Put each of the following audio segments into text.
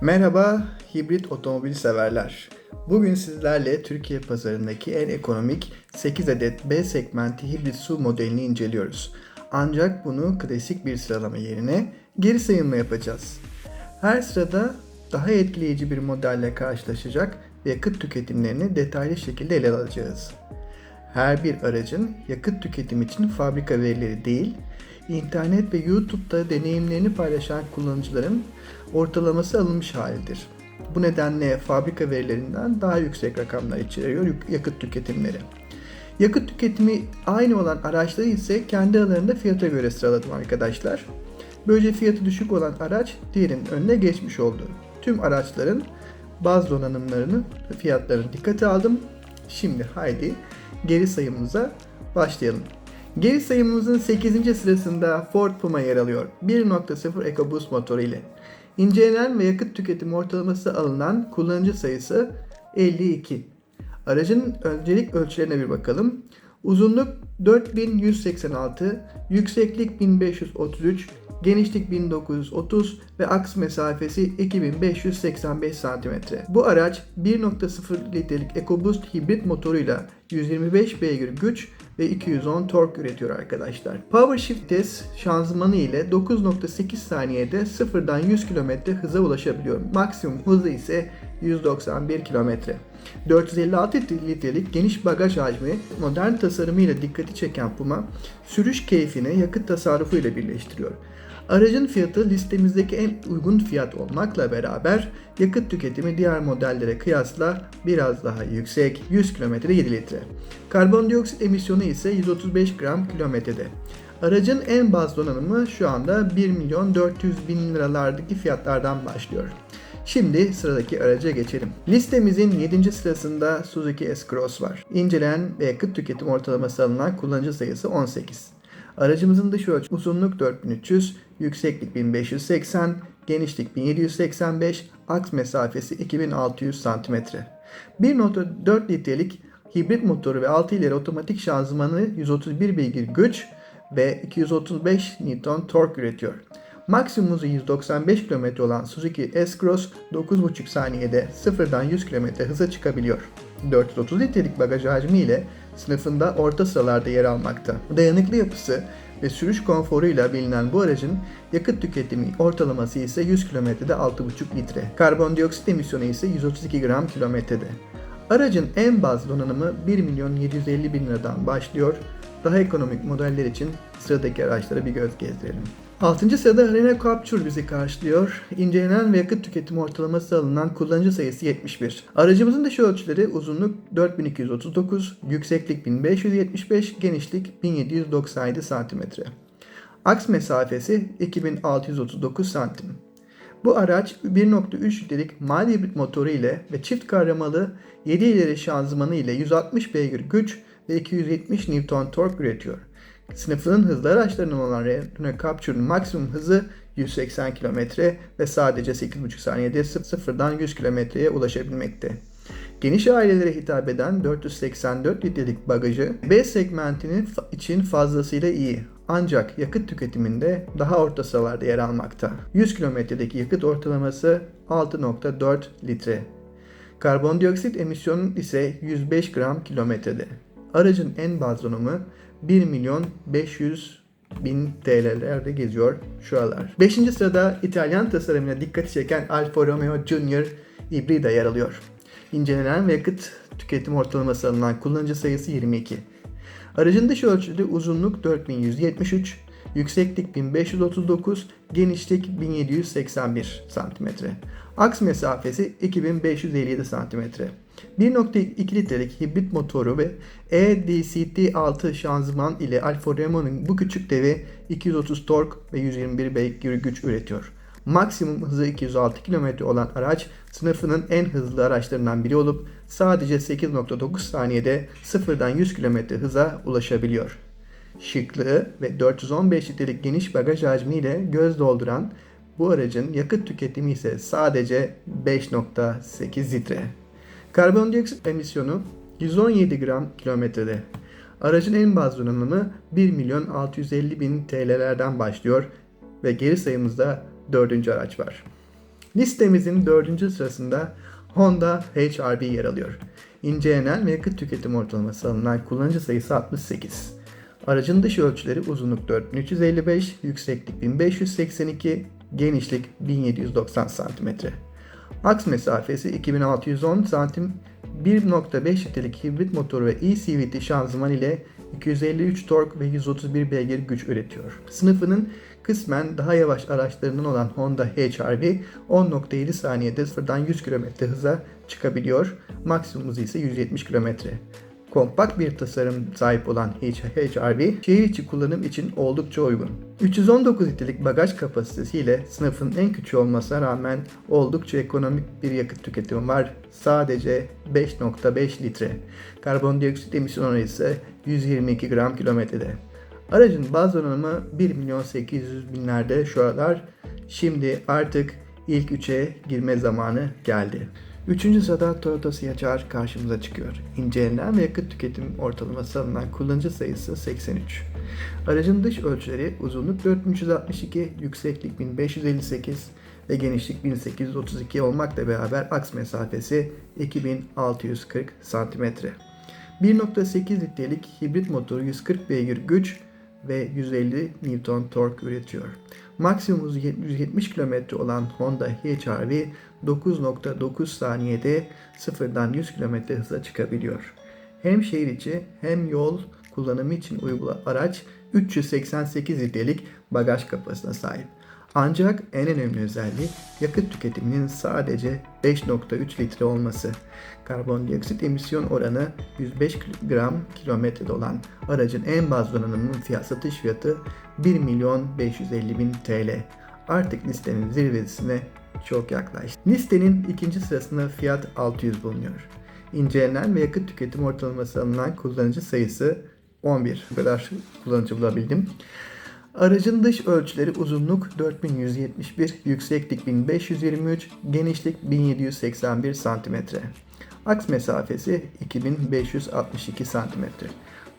Merhaba hibrit otomobil severler. Bugün sizlerle Türkiye pazarındaki en ekonomik 8 adet B segmenti hibrit SUV modelini inceliyoruz. Ancak bunu klasik bir sıralama yerine geri sayımla yapacağız. Her sırada daha etkileyici bir modelle karşılaşacak ve yakıt tüketimlerini detaylı şekilde ele alacağız. Her bir aracın yakıt tüketimi için fabrika verileri değil, internet ve YouTube'da deneyimlerini paylaşan kullanıcıların ortalaması alınmış halidir. Bu nedenle fabrika verilerinden daha yüksek rakamlar içeriyor yakıt tüketimleri. Yakıt tüketimi aynı olan araçları ise kendi aralarında fiyata göre sıraladım arkadaşlar. Böylece fiyatı düşük olan araç diğerinin önüne geçmiş oldu. Tüm araçların baz donanımlarını, fiyatlarını dikkate aldım. Şimdi haydi geri sayımımıza başlayalım. Geri sayımımızın 8. sırasında Ford Puma yer alıyor. 1.0 EcoBoost motoru ile. İncelenen ve yakıt tüketimi ortalaması alınan kullanıcı sayısı 52. Aracın öncelik ölçülerine bir bakalım. Uzunluk 4186, yükseklik 1533, genişlik 1930 ve aks mesafesi 2585 cm. Bu araç 1.0 litrelik EcoBoost hibrit motoruyla 125 beygir güç ve 210 tork üretiyor arkadaşlar. Power Shift Test şanzımanı ile 9.8 saniyede sıfırdan 100 km hıza ulaşabiliyor. Maksimum hızı ise 191 km. 456 litrelik geniş bagaj hacmi modern tasarımıyla dikkati çeken Puma, sürüş keyfini yakıt tasarrufu ile birleştiriyor. Aracın fiyatı listemizdeki en uygun fiyat olmakla beraber yakıt tüketimi diğer modellere kıyasla biraz daha yüksek 100 km 7 litre. Karbondioksit emisyonu ise 135 gram kilometrede. Aracın en baz donanımı şu anda 1 milyon 400 bin liralardaki fiyatlardan başlıyor. Şimdi sıradaki araca geçelim. Listemizin 7. sırasında Suzuki S-Cross var. İncelen ve yakıt tüketim ortalaması alınan kullanıcı sayısı 18. Aracımızın dış ölçü uzunluk 4300, yükseklik 1580, genişlik 1785, aks mesafesi 2600 cm. 1.4 litrelik hibrit motoru ve 6 ileri otomatik şanzımanı 131 beygir güç ve 235 Nm tork üretiyor. Maksimum hızı 195 km olan Suzuki S-Cross 9,5 saniyede sıfırdan 100 km hıza çıkabiliyor. 430 litrelik bagaj hacmi ile sınıfında orta sıralarda yer almakta. Dayanıklı yapısı ve sürüş konforuyla bilinen bu aracın yakıt tüketimi ortalaması ise 100 kilometrede 6,5 litre. Karbondioksit emisyonu ise 132 gram kilometrede. Aracın en baz donanımı 1 milyon 750 bin liradan başlıyor. Daha ekonomik modeller için sıradaki araçlara bir göz gezdirelim. 6. sırada Renault Captur bizi karşılıyor. İncelenen ve yakıt tüketimi ortalaması alınan kullanıcı sayısı 71. Aracımızın dış ölçüleri uzunluk 4239, yükseklik 1575, genişlik 1797 cm. Aks mesafesi 2639 cm. Bu araç 1.3 litrelik mild hibrit motoru ile ve çift kavramalı 7 ileri şanzımanı ile 160 beygir güç ve 270 Nm tork üretiyor. Sınıfının hızlı araçlarından olan Renault Capture'ın maksimum hızı 180 km ve sadece 8,5 saniyede sıfırdan 100 kilometreye ulaşabilmekte. Geniş ailelere hitap eden 484 litrelik bagajı B segmentinin için fazlasıyla iyi. Ancak yakıt tüketiminde daha orta sıralarda yer almakta. 100 kilometredeki yakıt ortalaması 6.4 litre. Karbondioksit emisyonu ise 105 gram kilometrede. Aracın en baz 1 milyon 500 bin TL'lerde geziyor şu aralar. 5. sırada İtalyan tasarımına dikkati çeken Alfa Romeo Junior Ibrida yer alıyor. İncelenen ve yakıt tüketim ortalaması alınan kullanıcı sayısı 22. Aracın dış ölçüde uzunluk 4173, yükseklik 1539, genişlik 1781 cm. Aks mesafesi 2557 cm. 1.2 litrelik hibrit motoru ve EDCT6 şanzıman ile Alfa Romeo'nun bu küçük devi 230 tork ve 121 beygir güç üretiyor. Maksimum hızı 206 km olan araç sınıfının en hızlı araçlarından biri olup sadece 8.9 saniyede sıfırdan 100 km hıza ulaşabiliyor. Şıklığı ve 415 litrelik geniş bagaj hacmiyle göz dolduran bu aracın yakıt tüketimi ise sadece 5.8 litre. Karbondioksit emisyonu 117 gram kilometrede. Aracın en baz donanımı 1 milyon 650 bin TL'lerden başlıyor ve geri sayımızda dördüncü araç var. Listemizin dördüncü sırasında Honda HR-V yer alıyor. İncelenen ve yakıt tüketim ortalaması alınan kullanıcı sayısı 68. Aracın dış ölçüleri uzunluk 4355, yükseklik 1582, genişlik 1790 cm. Aks mesafesi 2610 cm, 1.5 litrelik hibrit motor ve e-CVT şanzıman ile 253 tork ve 131 beygir güç üretiyor. Sınıfının kısmen daha yavaş araçlarından olan Honda HR-V 10.7 saniyede sıfırdan 100 km hıza çıkabiliyor. Maksimum hızı ise 170 km. Kompakt bir tasarım sahip olan HR-V şehir içi kullanım için oldukça uygun. 319 litrelik bagaj kapasitesiyle sınıfın en küçüğü olmasına rağmen oldukça ekonomik bir yakıt tüketimi var. Sadece 5.5 litre. Karbondioksit emisyonu ise 122 gram kilometrede. Aracın baz donanımı 1 milyon 800 binlerde şu aralar. Şimdi artık ilk 3'e girme zamanı geldi. Üçüncü sırada Toyota CHR karşımıza çıkıyor. İncelenen ve yakıt tüketim ortalaması alınan kullanıcı sayısı 83. Aracın dış ölçüleri uzunluk 4362, yükseklik 1558 ve genişlik 1832 olmakla beraber aks mesafesi 2640 cm. 1.8 litrelik hibrit motoru 140 beygir güç ve 150 Newton tork üretiyor. Maksimum hızı 170 km olan Honda HR-V 9.9 saniyede sıfırdan 100 km hıza çıkabiliyor. Hem şehir içi hem yol kullanımı için uygun araç 388 litrelik bagaj kapasitesine sahip. Ancak en önemli özelliği yakıt tüketiminin sadece 5.3 litre olması. Karbondioksit emisyon oranı 105 gram kilometrede olan aracın en baz donanımının fiyat satış fiyatı 1 milyon 550 bin TL. Artık listenin zirvesine çok yaklaştı. Listenin ikinci sırasında Fiat 600 bulunuyor. İncelenen ve yakıt tüketim ortalaması alınan kullanıcı sayısı 11. Bu kadar kullanıcı bulabildim. Aracın dış ölçüleri uzunluk 4171, yükseklik 1523, genişlik 1781 cm. Aks mesafesi 2562 cm.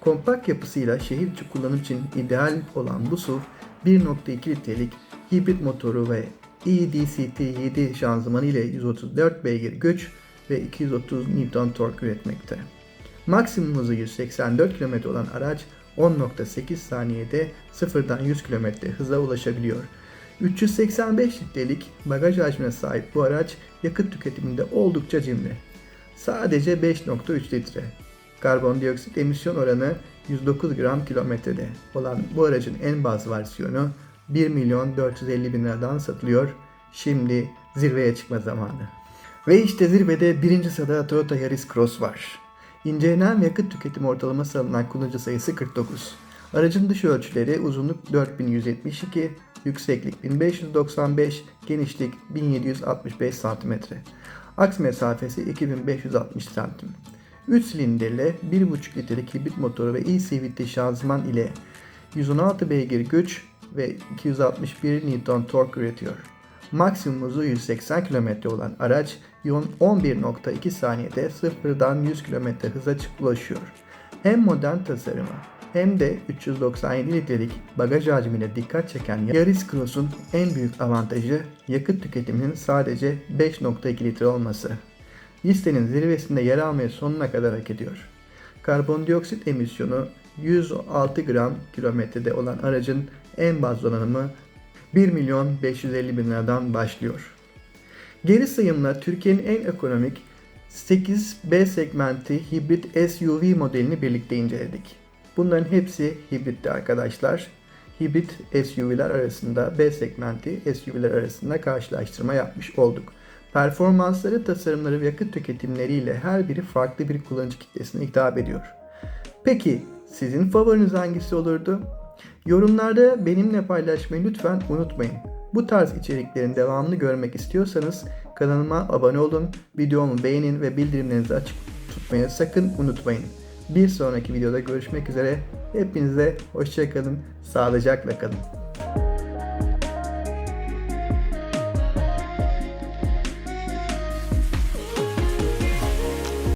Kompakt yapısıyla şehir içi kullanım için ideal olan bu SUV 1.2 litrelik hibrit motoru ve E EDCT-7 şanzımanı ile 134 beygir güç ve 230 Nm tork üretmekte. Maksimum hızı 184 km olan araç 10.8 saniyede sıfırdan 100 km hıza ulaşabiliyor. 385 litrelik bagaj hacmine sahip bu araç yakıt tüketiminde oldukça cimri. Sadece 5.3 litre. Karbondioksit emisyon oranı 109 gram kilometrede olan bu aracın en baz versiyonu 1 milyon 450 bin liradan satılıyor. Şimdi zirveye çıkma zamanı. Ve işte zirvede birinci sırada Toyota Yaris Cross var. İncelenen yakıt tüketim ortalaması alınan kullanıcı sayısı 49. Aracın dış ölçüleri uzunluk 4172, yükseklik 1595, genişlik 1765 cm. Aks mesafesi 2560 cm. 3 silindirli 1.5 litrelik hibrit motoru ve e-CVT şanzıman ile 116 beygir güç ve 261 Nm tork üretiyor. Maksimum hızı 180 km olan araç yoğun 11.2 saniyede sıfırdan 100 km hıza ulaşıyor. Hem modern tasarıma hem de 397 litrelik bagaj hacmiyle dikkat çeken Yaris Cross'un en büyük avantajı yakıt tüketiminin sadece 5.2 litre olması. Listenin zirvesinde yer almaya sonuna kadar hak ediyor. Karbondioksit emisyonu 106 gram kilometrede olan aracın en baz donanımı 1 milyon 550 bin liradan başlıyor. Geri sayımla Türkiye'nin en ekonomik 8 B segmenti hibrit SUV modelini birlikte inceledik. Bunların hepsi hibritti arkadaşlar. Hibrit SUV'ler arasında B segmenti SUV'ler arasında karşılaştırma yapmış olduk. Performansları, tasarımları ve yakıt tüketimleriyle her biri farklı bir kullanıcı kitlesine hitap ediyor. Peki sizin favoriniz hangisi olurdu? Yorumlarda benimle paylaşmayı lütfen unutmayın. Bu tarz içeriklerin devamını görmek istiyorsanız kanalıma abone olun, videomu beğenin ve bildirimlerinizi açık tutmayı sakın unutmayın. Bir sonraki videoda görüşmek üzere. Hepinize hoşçakalın, sağlıcakla kalın.